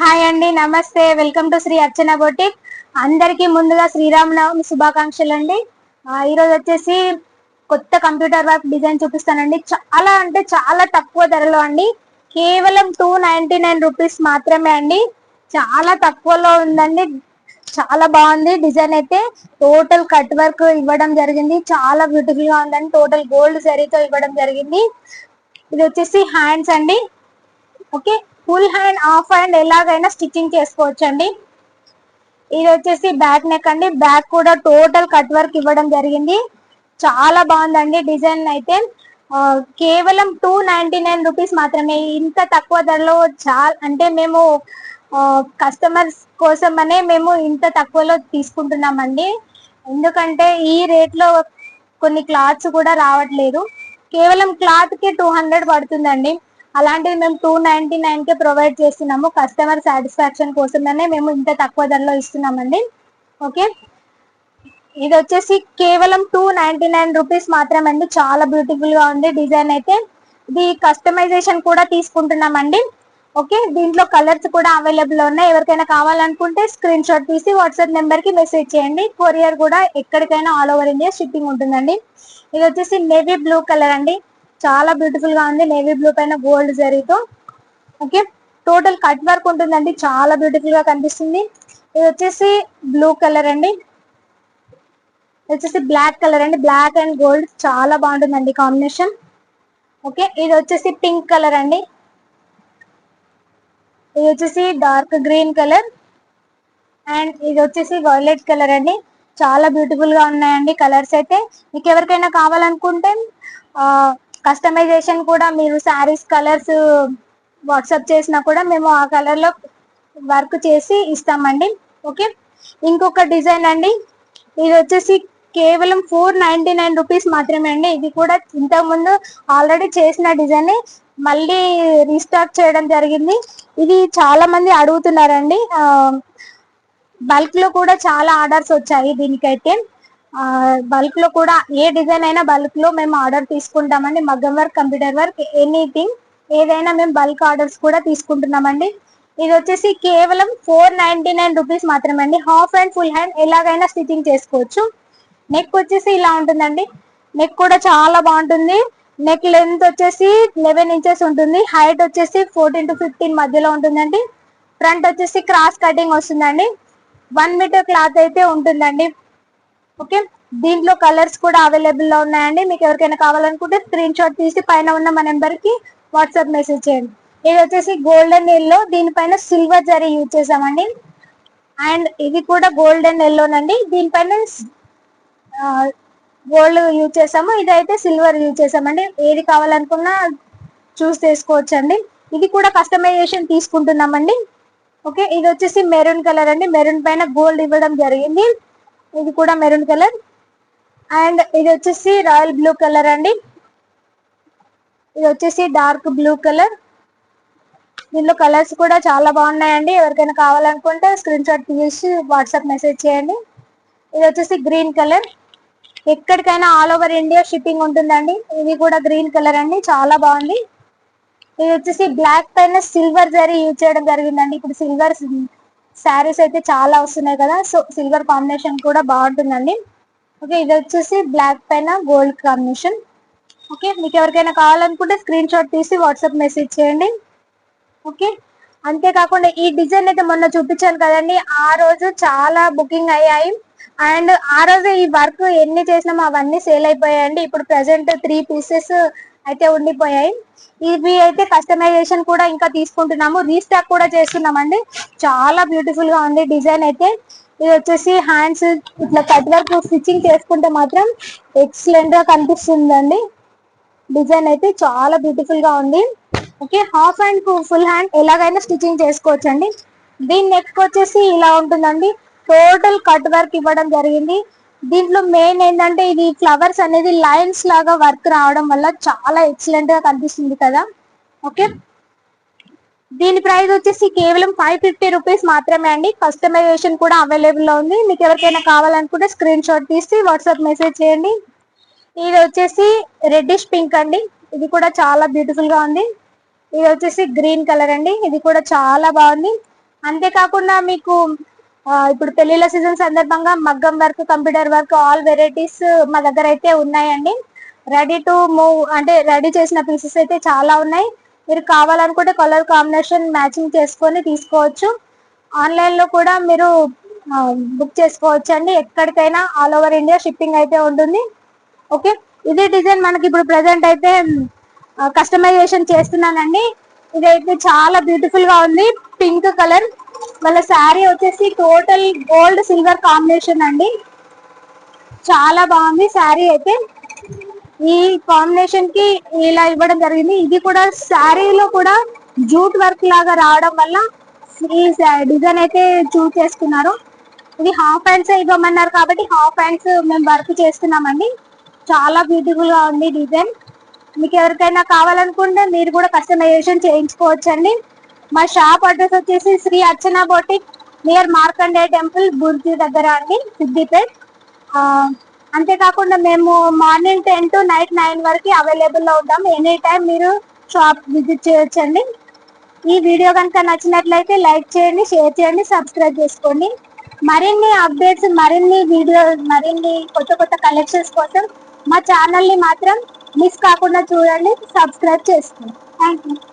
Hi అండి నమస్తే. Welcome to Sri Archana boutique. అందరికీ ముందుగా శ్రీరామనవమి శుభాకాంక్షలు అండి. ఆ, ఈరోజు వచ్చేసి కొత్త కంప్యూటర్ వర్క్ డిజైన్ చూపిస్తానండి. చాలా అంటే చాలా తక్కువ ధరలో అండి. కేవలం టూ నైన్టీ నైన్ రూపీస్ మాత్రమే అండి. చాలా తక్కువలో ఉందండి. చాలా బాగుంది డిజైన్ అయితే. టోటల్ కట్ వర్క్ ఇవ్వడం జరిగింది. చాలా బ్యూటిఫుల్గా ఉందండి. టోటల్ గోల్డ్ జరీతో ఇవ్వడం జరిగింది. ఇది వచ్చేసి హ్యాండ్స్ అండి. Okay full hand half hand ఎలాగైనా స్టిచ్చింగ్ చేసుకోవచ్చు అండి ఇది వచ్చేసి బ్యాక్ నెక్ అండి. బ్యాక్ కూడా టోటల్ కట్ వర్క్ ఇవ్వడం జరిగింది. చాలా బాగుందండి డిజైన్ అయితే. కేవలం టూ నైన్టీ నైన్ రూపీస్ మాత్రమే. ఇంత తక్కువ ధరలో చాలా అంటే మేము కస్టమర్స్ కోసమనే మేము ఇంత తక్కువలో తీసుకుంటున్నామండి. ఎందుకంటే ఈ రేట్లో కొన్ని క్లాత్స్ కూడా రావట్లేదు. కేవలం క్లాత్కి టూ హండ్రెడ్ పడుతుందండి. అలాంటిది మేము two ninety nine K provide చేస్తున్నాము. కస్టమర్ సాటిస్ఫాక్షన్ కోసమనే మేము ఇంత తక్కువ ధరలో ఇస్తున్నామండి. ఓకే ఇది వచ్చేసి కేవలం టూ నైన్టీ నైన్ రూపీస్ మాత్రమే అండి చాలా బ్యూటిఫుల్గా ఉంది డిజైన్ అయితే. ఇది కస్టమైజేషన్ కూడా తీసుకుంటున్నామండి. ఓకే దీంట్లో కలర్స్ కూడా అవైలబుల్ ఉన్నాయి. ఎవరికైనా కావాలనుకుంటే స్క్రీన్ షాట్ తీసి వాట్సాప్ నెంబర్కి మెసేజ్ చేయండి. కొరియర్ కూడా ఎక్కడికైనా ఆల్ ఓవర్ ఇండియా షిప్పింగ్ ఉంటుందండి. ఇది వచ్చేసి నేవీ బ్లూ కలర్ అండి. చాలా బ్యూటిఫుల్గా ఉంది. నేవీ బ్లూ పైన గోల్డ్ జరీతో ఓకే టోటల్ కట్ వర్క్ ఉంటుందండి. చాలా బ్యూటిఫుల్గా కనిపిస్తుంది. ఇది వచ్చేసి బ్లూ కలర్ అండి. ఇది వచ్చేసి బ్లాక్ కలర్ అండి. బ్లాక్ అండ్ గోల్డ్ చాలా బాగుంటుందండి కాంబినేషన్ ఓకే ఇది వచ్చేసి పింక్ కలర్ అండి. ఇది వచ్చేసి డార్క్ గ్రీన్ కలర్ అండ్ ఇది వచ్చేసి వైలెట్ కలర్ అండి. చాలా బ్యూటిఫుల్గా ఉన్నాయండి. కలర్స్ అయితే. మీకు ఎవరికైనా కావాలనుకుంటే కస్టమైజేషన్ కూడా మీరు శారీస్ కలర్స్ వాట్సాప్ చేసినా కూడా మేము ఆ కలర్లో వర్క్ చేసి ఇస్తామండి. ఓకే? ఇంకొక డిజైన్ అండి. ఇది వచ్చేసి కేవలం ఫోర్ నైన్టీ నైన్ రూపీస్ మాత్రమే అండి. ఇది కూడా ఇంతకుముందు ఆల్రెడీ చేసిన డిజైన్. మళ్ళీ రీస్టాక్ చేయడం జరిగింది. ఇది చాలా మంది అడుగుతున్నారండి. బల్క్లో కూడా చాలా ఆర్డర్స్ వచ్చాయి దీనికైతే. బల్క్లో కూడా ఏ డిజైన్ అయినా బల్క్లో మేము ఆర్డర్ తీసుకుంటామండి. మగ్గం వర్క్ కంప్యూటర్ వర్క్ ఎనీథింగ్ ఏదైనా మేము బల్క్ ఆర్డర్స్ కూడా తీసుకుంటున్నామండి. ఇది వచ్చేసి కేవలం ఫోర్ నైన్టీ నైన్ రూపీస్ మాత్రమే అండి హాఫ్ అండ్ ఫుల్ హ్యాండ్ ఎలాగైనా స్టిచ్చింగ్ చేసుకోవచ్చు. నెక్ వచ్చేసి ఇలా ఉంటుందండి. నెక్ కూడా చాలా బాగుంటుంది. నెక్ లెంత్ వచ్చేసి లెవెన్ ఇంచెస్ ఉంటుంది. హైట్ వచ్చేసి ఫోర్టీన్ టు ఫిఫ్టీన్ మధ్యలో ఉంటుందండి. ఫ్రంట్ వచ్చేసి క్రాస్ కటింగ్ వస్తుందండి. వన్ మీటర్ క్లాత్ అయితే ఉంటుందండి. ఓకే? దీంట్లో కలర్స్ కూడా అవైలబుల్లో ఉన్నాయండి. మీకు ఎవరికైనా కావాలనుకుంటే స్క్రీన్ షాట్ తీసి పైన ఉన్న మా నెంబర్కి వాట్సాప్ మెసేజ్ చేయండి. ఇది వచ్చేసి గోల్డెన్ ఎల్లో. దీనిపైన సిల్వర్ జరీ యూజ్ చేసామండి అండ్ ఇది కూడా గోల్డెన్ ఎల్లోనండి. దీనిపైన గోల్డ్ యూజ్ చేసాము ఇదైతే సిల్వర్ యూజ్ చేసామండి ఏది కావాలనుకున్నా చూస్ చేసుకోవచ్చు అండి ఇది కూడా కస్టమైజేషన్ తీసుకుంటున్నామండి. ఓకే? ఇది వచ్చేసి మెరూన్ కలర్ అండి. మెరూన్ పైన గోల్డ్ ఇవ్వడం జరిగింది. ఇది కూడా మెరూన్ కలర్. అండ్ ఇది వచ్చేసి రాయల్ బ్లూ కలర్ అండి. ఇది వచ్చేసి డార్క్ బ్లూ కలర్. దీనిలో కలర్స్ కూడా చాలా బాగున్నాయండి. ఎవరికైనా కావాలనుకుంటే స్క్రీన్ షాట్ తీసి వాట్సాప్ మెసేజ్ చేయండి. ఇది వచ్చేసి గ్రీన్ కలర్. ఎక్కడికైనా ఆల్ ఓవర్ ఇండియా షిప్పింగ్ ఉంటుందండి. ఇది కూడా గ్రీన్ కలర్ అండి. చాలా బాగుంది. ఇది వచ్చేసి బ్లాక్ పైన సిల్వర్ జరీ యూజ్ చేయడం జరిగిందండి. ఇప్పుడు సిల్వర్ శారీస్ అయితే చాలా వస్తున్నాయి కదా సో సిల్వర్ కాంబినేషన్ కూడా బాగుంటుందండి. ఓకే ఇది వచ్చేసి బ్లాక్ పైన గోల్డ్ కాంబినేషన్. ఓకే మీకు ఎవరికైనా కావాలనుకుంటే స్క్రీన్ షాట్ తీసి వాట్సాప్ మెసేజ్ చేయండి. ఓకే అంతేకాకుండా ఈ డిజైన్ అయితే మొన్న చూపించాను కదండి ఆ రోజు చాలా బుకింగ్ అయ్యాయి. అండ్ ఆ రోజు ఈ వర్క్ ఎన్ని చేసినామో అవన్నీ సేల్ అయిపోయాయండి. ఇప్పుడు ప్రెసెంట్ త్రీ పీసెస్ అయితే ఉండిపోయాయి. ఇవి అయితే కస్టమైజేషన్ కూడా ఇంకా తీసుకుంటున్నాము. రీస్టాక్ కూడా చేస్తున్నామండి. చాలా బ్యూటిఫుల్గా ఉంది డిజైన్ అయితే. ఇది వచ్చేసి హ్యాండ్స్ ఇట్లా కట్ వర్క్ స్టిచ్చింగ్ చేసుకుంటే మాత్రం ఎక్సలెంట్గా కనిపిస్తుందండి. డిజైన్ అయితే చాలా బ్యూటిఫుల్గా ఉంది. Okay half hand full hand ఎలాగైనా స్టిచ్చింగ్ చేసుకోవచ్చు అండి దీని నెక్ వచ్చేసి ఇలా ఉంటుందండి. టోటల్ కట్ వర్క్ ఇవ్వడం జరిగింది. దీంట్లో మెయిన్ ఏంటంటే ఇది ఫ్లవర్స్ అనేది లైన్స్ లాగా వర్క్ రావడం వల్ల చాలా ఎక్సలెంట్గా కనిపిస్తుంది కదా. ఓకే దీని ప్రైస్ వచ్చేసి కేవలం ఫైవ్ ఫిఫ్టీ రూపీస్ మాత్రమే అండి. కస్టమైజేషన్ కూడా అవైలబుల్లో ఉంది. మీకు ఎవరికైనా కావాలనుకుంటే స్క్రీన్ షాట్ తీసి వాట్సాప్ మెసేజ్ చేయండి. ఇది వచ్చేసి రెడ్డిష్ పింక్ అండి. ఇది కూడా చాలా బ్యూటిఫుల్గా ఉంది. ఇది వచ్చేసి గ్రీన్ కలర్ అండి. ఇది కూడా చాలా బాగుంది. అంతేకాకుండా మీకు ఇప్పుడు పెళ్ళిళ్ళ సీజన్ సందర్భంగా మగ్గం work computer work all varieties మా దగ్గర అయితే ఉన్నాయండి. రెడీ టు మూవ్ అంటే రెడీ చేసిన పీసెస్ అయితే చాలా ఉన్నాయి. మీరు కావాలనుకుంటే కలర్ కాంబినేషన్ మ్యాచింగ్ చేసుకొని తీసుకోవచ్చు. ఆన్లైన్లో కూడా మీరు బుక్ చేసుకోవచ్చు అండి ఎక్కడికైనా ఆల్ ఓవర్ ఇండియా షిప్పింగ్ అయితే ఉంటుంది. ఓకే? ఇదే డిజైన్ మనకి ఇప్పుడు ప్రెసెంట్ అయితే కస్టమైజేషన్ చేస్తున్నానండి. ఇదైతే చాలా బ్యూటిఫుల్గా ఉంది. Pink colour. వాళ్ళ శారీ వచ్చేసి టోటల్ గోల్డ్ సిల్వర్ కాంబినేషన్ అండి. చాలా బాగుంది శారీ అయితే. ఈ కాంబినేషన్కి ఇలా ఇవ్వడం జరిగింది. ఇది కూడా శారీలో కూడా జూట్ వర్క్ లాగా రావడం వల్ల ఈ డిజైన్ అయితే చూస్ చేసుకున్నారు. ఇది హాఫ్ హ్యాండ్స్ ఇవ్వమన్నారు కాబట్టి హాఫ్ హ్యాండ్స్ మేము వర్క్ చేస్తున్నామండి. చాలా బ్యూటిఫుల్గా ఉంది డిజైన్. మీకు ఎవరికైనా కావాలనుకుంటే మీరు కూడా కస్టమైజేషన్ చేయించుకోవచ్చండి. మా షాప్ అడ్రస్ వచ్చేసి Sri Archana boutique near Markande temple Burji దగ్గర అండి సిద్దిపేట్. అంతేకాకుండా మేము morning ten to night nine వరకు అవైలబుల్లో ఉంటాం. ఎనీ టైం మీరు షాప్ విజిట్ చేయొచ్చండి. ఈ వీడియో కనుక నచ్చినట్లయితే లైక్ చేయండి షేర్ చేయండి సబ్స్క్రైబ్ చేసుకోండి. మరిన్ని అప్డేట్స్ మరిన్ని వీడియో మరిన్ని కొత్త కొత్త కలెక్షన్స్ కోసం మా ఛానల్ని మాత్రం మిస్ కాకుండా చూడండి సబ్స్క్రైబ్ చేసుకోండి. Thank you